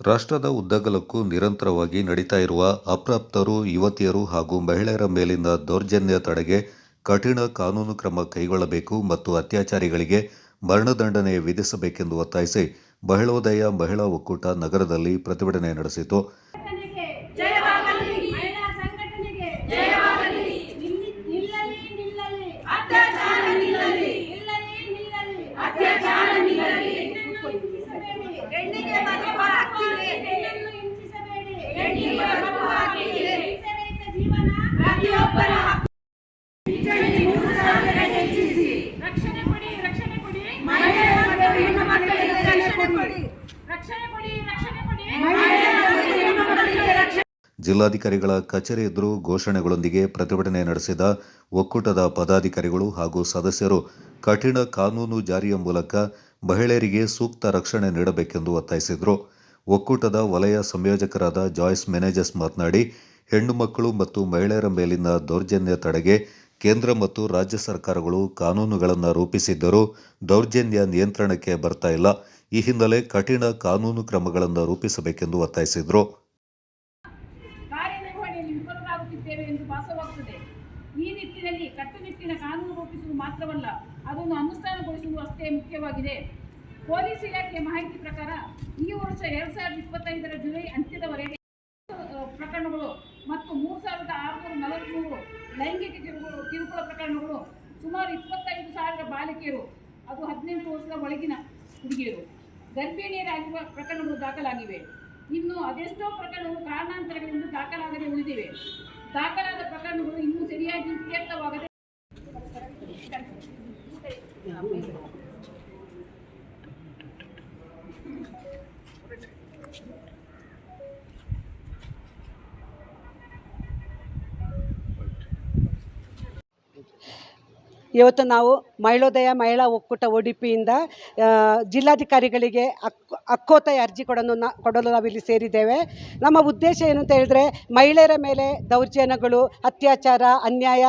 ರಾಷ್ಟ್ರದ ಉದ್ದಗಲಕ್ಕೂ ನಿರಂತರವಾಗಿ ನಡೀತಾ ಇರುವ ಅಪ್ರಾಪ್ತರು, ಯುವತಿಯರು ಹಾಗೂ ಮಹಿಳೆಯರ ಮೇಲಿನ ದೌರ್ಜನ್ಯ ತಡೆಗೆ ಕಠಿಣ ಕಾನೂನು ಕ್ರಮ ಕೈಗೊಳ್ಳಬೇಕು ಮತ್ತು ಅತ್ಯಾಚಾರಿಗಳಿಗೆ ಮರಣದಂಡನೆ ವಿಧಿಸಬೇಕೆಂದು ಒತ್ತಾಯಿಸಿ ಮಹಿಳೋದಯ ಮಹಿಳಾ ಒಕ್ಕೂಟ ನಗರದಲ್ಲಿ ಪ್ರತಿಭಟನೆ ನಡೆಸಿತು. ಪ್ರತಿಯೊಬ್ಬರ ಹಕ್ಕು ರಕ್ಷಣೆ ಕೊಡಿ ರಕ್ಷಣೆ ಕೊಡಿ. ಮಹಿಳೆಯರ ಮತ್ತು ಹೆಣ್ಣು ಮಕ್ಕಳಿಗೆ ರಕ್ಷಣೆ ಕೊಡಿ. ರಕ್ಷಣೆ ಕೊಡಿ ರಕ್ಷಣೆ ಕೊಡಿ. ಜಿಲ್ಲಾಧಿಕಾರಿಗಳ ಕಚೇರಿ ಎದುರು ಘೋಷಣೆಗಳೊಂದಿಗೆ ಪ್ರತಿಭಟನೆ ನಡೆಸಿದ ಒಕ್ಕೂಟದ ಪದಾಧಿಕಾರಿಗಳು ಹಾಗೂ ಸದಸ್ಯರು ಕಠಿಣ ಕಾನೂನು ಜಾರಿಯ ಮೂಲಕ ಮಹಿಳೆಯರಿಗೆ ಸೂಕ್ತ ರಕ್ಷಣೆ ನೀಡಬೇಕೆಂದು ಒತ್ತಾಯಿಸಿದರು. ಒಕ್ಕೂಟದ ವಲಯ ಸಂಯೋಜಕರಾದ ಜಾಯ್ಸ್ ಮೆನೇಜಸ್ ಮಾತನಾಡಿ ಹೆಣ್ಣು ಮಕ್ಕಳು ಮತ್ತು ಮಹಿಳೆಯರ ಮೇಲಿನ ದೌರ್ಜನ್ಯ ತಡೆಗೆ ಕೇಂದ್ರ ಮತ್ತು ರಾಜ್ಯ ಸರ್ಕಾರಗಳು ಕಾನೂನುಗಳನ್ನು ರೂಪಿಸಿದ್ದರೂ ದೌರ್ಜನ್ಯ ನಿಯಂತ್ರಣಕ್ಕೆ ಬರ್ತಾ ಇಲ್ಲ. ಈ ಹಿನ್ನೆಲೆ ಕಠಿಣ ಕಾನೂನು ಕ್ರಮಗಳನ್ನು ರೂಪಿಸಬೇಕೆಂದು ಒತ್ತಾಯಿಸಿದರು. ಈ ನಿಟ್ಟಿನಲ್ಲಿ ಕಟ್ಟುನಿಟ್ಟಿನ ಕಾನೂನು ರೂಪಿಸುವುದು ಮಾತ್ರವಲ್ಲ, ಅದನ್ನು ಅನುಷ್ಠಾನಗೊಳಿಸುವುದು ಅಷ್ಟೇ ಮುಖ್ಯವಾಗಿದೆ. ಪೊಲೀಸ್ ಇಲಾಖೆಯ ಮಾಹಿತಿ ಪ್ರಕಾರ ಈ ವರ್ಷ ಎರಡು ಸಾವಿರದ ಇಪ್ಪತ್ತೈದರ ಜುಲೈ ಅಂತ್ಯದವರೆಗೆ ಪ್ರಕರಣಗಳು ಮತ್ತು ಮೂರು ಸಾವಿರದ ಆರುನೂರ ನಲವತ್ತ್ಮೂರು ಲೈಂಗಿಕ ಕಿರುಕುಳ ಕಿರುಕುಳ ಪ್ರಕರಣಗಳು ಸುಮಾರು ಇಪ್ಪತ್ತೈದು ಸಾವಿರ ಬಾಲಿಕೆಯರು ಅದು ಹದಿನೆಂಟು ವರ್ಷದ ಒಳಗಿನ ಹುಡುಗಿಯರು ಗರ್ಭಿಣಿಯರಾಗಿರುವ ಪ್ರಕರಣಗಳು ದಾಖಲಾಗಿವೆ. ಇನ್ನು ಅದೆಷ್ಟೋ ಪ್ರಕರಣಗಳು ಕಾರಣಾಂತರಗಳಿಂದ ದಾಖಲಾಗದೆ ಉಳಿದಿವೆ. ದಾಖಲಾದ ಪ್ರಕರಣಗಳು ಇವತ್ತು ನಾವು ಮಹಿಳೋದಯ ಮಹಿಳಾ ಒಕ್ಕೂಟ ಒ ಡಿ ಪಿಯಿಂದ ಜಿಲ್ಲಾಧಿಕಾರಿಗಳಿಗೆ ಅಕ್ ಅಕ್ಕೋತಾಯ ಅರ್ಜಿ ಕೊಡಲು ನಾ, ಕೊಡಲು ನಾವಿಲ್ಲಿ ಸೇರಿದ್ದೇವೆ. ನಮ್ಮ ಉದ್ದೇಶ ಏನು ಅಂತ ಹೇಳಿದ್ರೆ ಮಹಿಳೆಯರ ಮೇಲೆ ದೌರ್ಜನ್ಯಗಳು, ಅತ್ಯಾಚಾರ, ಅನ್ಯಾಯ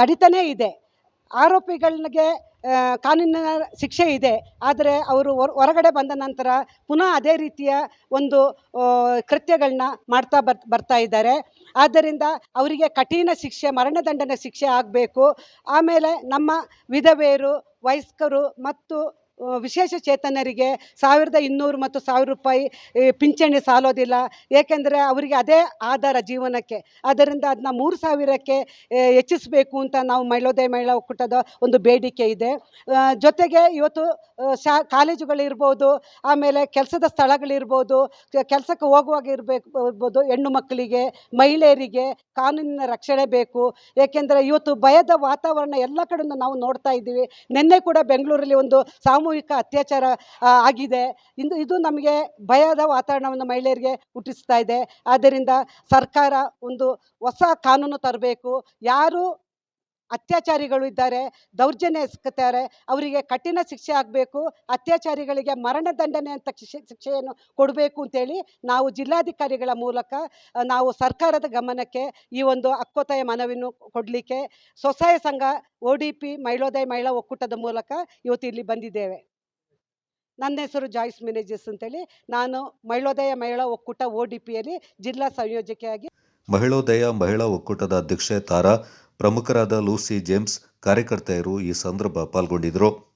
ನಡೀತಾನೇ ಇದೆ. ಆರೋಪಿಗಳಿಗೆ ಕಾನೂನಿನ ಶಿಕ್ಷೆ ಇದೆ. ಆದರೆ ಅವರು ಹೊರ, ಹೊರಗಡೆ ಬಂದ ನಂತರ ಪುನಃ ಅದೇ ರೀತಿಯ ಒಂದು ಕೃತ್ಯಗಳನ್ನ ಮಾಡ್ತಾ ಬರ್, ಬರ್ತಾ ಇದ್ದಾರೆ. ಆದ್ದರಿಂದ ಅವರಿಗೆ ಕಠಿಣ ಶಿಕ್ಷೆ ಮರಣದಂಡನೆ ಶಿಕ್ಷೆ ಆಗಬೇಕು. ಆಮೇಲೆ ನಮ್ಮ ವಿಧವೆಯರು, ವಯಸ್ಕರು ಮತ್ತು ವಿಶೇಷ ಚೇತನರಿಗೆ ಸಾವಿರದ ಇನ್ನೂರು ಮತ್ತು ಸಾವಿರ ರೂಪಾಯಿ ಪಿಂಚಣಿ ಸಾಲೋದಿಲ್ಲ. ಏಕೆಂದರೆ ಅವರಿಗೆ ಅದೇ ಆಧಾರ ಜೀವನಕ್ಕೆ. ಆದ್ದರಿಂದ ಅದನ್ನ ಮೂರು ಸಾವಿರಕ್ಕೆ ಹೆಚ್ಚಿಸಬೇಕು ಅಂತ ನಾವು ಮಹಿಳೋದಯ ಮಹಿಳಾ ಒಕ್ಕೂಟದ ಒಂದು ಬೇಡಿಕೆ ಇದೆ. ಜೊತೆಗೆ ಇವತ್ತು ಶಾ, ಕಾಲೇಜುಗಳಿರ್ಬೋದು, ಆಮೇಲೆ ಕೆಲಸದ ಸ್ಥಳಗಳಿರ್ಬೋದು ಕೆಲಸಕ್ಕೆ ಹೋಗುವಾಗ ಇರಬೇಕು, ಇರ್ಬೋದು ಹೆಣ್ಣು ಮಕ್ಕಳಿಗೆ, ಮಹಿಳೆಯರಿಗೆ ಕಾನೂನಿನ ರಕ್ಷಣೆ ಬೇಕು. ಏಕೆಂದರೆ ಇವತ್ತು ಭಯದ ವಾತಾವರಣ ಎಲ್ಲ ಕಡೆಯಿಂದ ನಾವು ನೋಡ್ತಾ ಇದ್ದೀವಿ. ನಿನ್ನೆ ಕೂಡ ಬೆಂಗಳೂರಲ್ಲಿ ಒಂದು ಸಾಮೂಹಿಕ ಅತ್ಯಾಚಾರ ಆ, ಆಗಿದೆ. ಇಂದು ಇದು ನಮಗೆ ಭಯದ ವಾತಾವರಣವನ್ನು ಮಹಿಳೆಯರಿಗೆ ಹುಟ್ಟಿಸ್ತಾ ಇದೆ. ಆದ್ದರಿಂದ ಸರ್ಕಾರ ಒಂದು ಹೊಸ ಕಾನೂನು ತರಬೇಕು. ಯಾರು ಅತ್ಯಾಚಾರಿಗಳು ಇದ್ದಾರೆ ದೌರ್ಜನ್ಯ ಎಸಗುತ್ತಾರೆ ಅವರಿಗೆ ಕಠಿಣ ಶಿಕ್ಷೆ ಆಗಬೇಕು, ಅತ್ಯಾಚಾರಿಗಳಿಗೆ ಮರಣ ದಂಡನೆ ಅಂತ ಶಿಕ್ಷೆ, ಶಿಕ್ಷೆಯನ್ನು ಕೊಡಬೇಕು ಅಂತೇಳಿ ನಾವು ಜಿಲ್ಲಾಧಿಕಾರಿಗಳ ಮೂಲಕ ನಾವು ಸರ್ಕಾರದ ಗಮನಕ್ಕೆ ಈ ಒಂದು ಅಕ್ಕೋತಾಯ ಮನವಿಯನ್ನು ಕೊಡಲಿಕ್ಕೆ ಸ್ವಸಹಾಯ ಸಂಘ, ಒ ಡಿ ಪಿ ಮಹಿಳೋದಯ ಮಹಿಳಾ ಒಕ್ಕೂಟದ ಮೂಲಕ ಇವತ್ತು ಇಲ್ಲಿ ಬಂದಿದ್ದೇವೆ. ನನ್ನ ಹೆಸರು ಜಾಯ್ಸ್ ಮ್ಯಾನೇಜರ್ಸ್ ಅಂತೇಳಿ, ನಾನು ಮಹಿಳೋದಯ ಮಹಿಳಾ ಒಕ್ಕೂಟ ಒ ಡಿ ಪಿಯಲ್ಲಿ ಜಿಲ್ಲಾ ಸಂಯೋಜಕಿಯಾಗಿ ಮಹಿಳೋದಯ ಮಹಿಳಾ ಒಕ್ಕೂಟದ ಅಧ್ಯಕ್ಷೆ ತಾರಾ ಪ್ರಮುಖರಾದ ಲೂಸಿ ಜೇಮ್ಸ್ ಕಾರ್ಯಕರ್ತೆಯರು ಈ ಸಂದರ್ಭ ಪಾಲ್ಗೊಂಡಿದ್ದರು.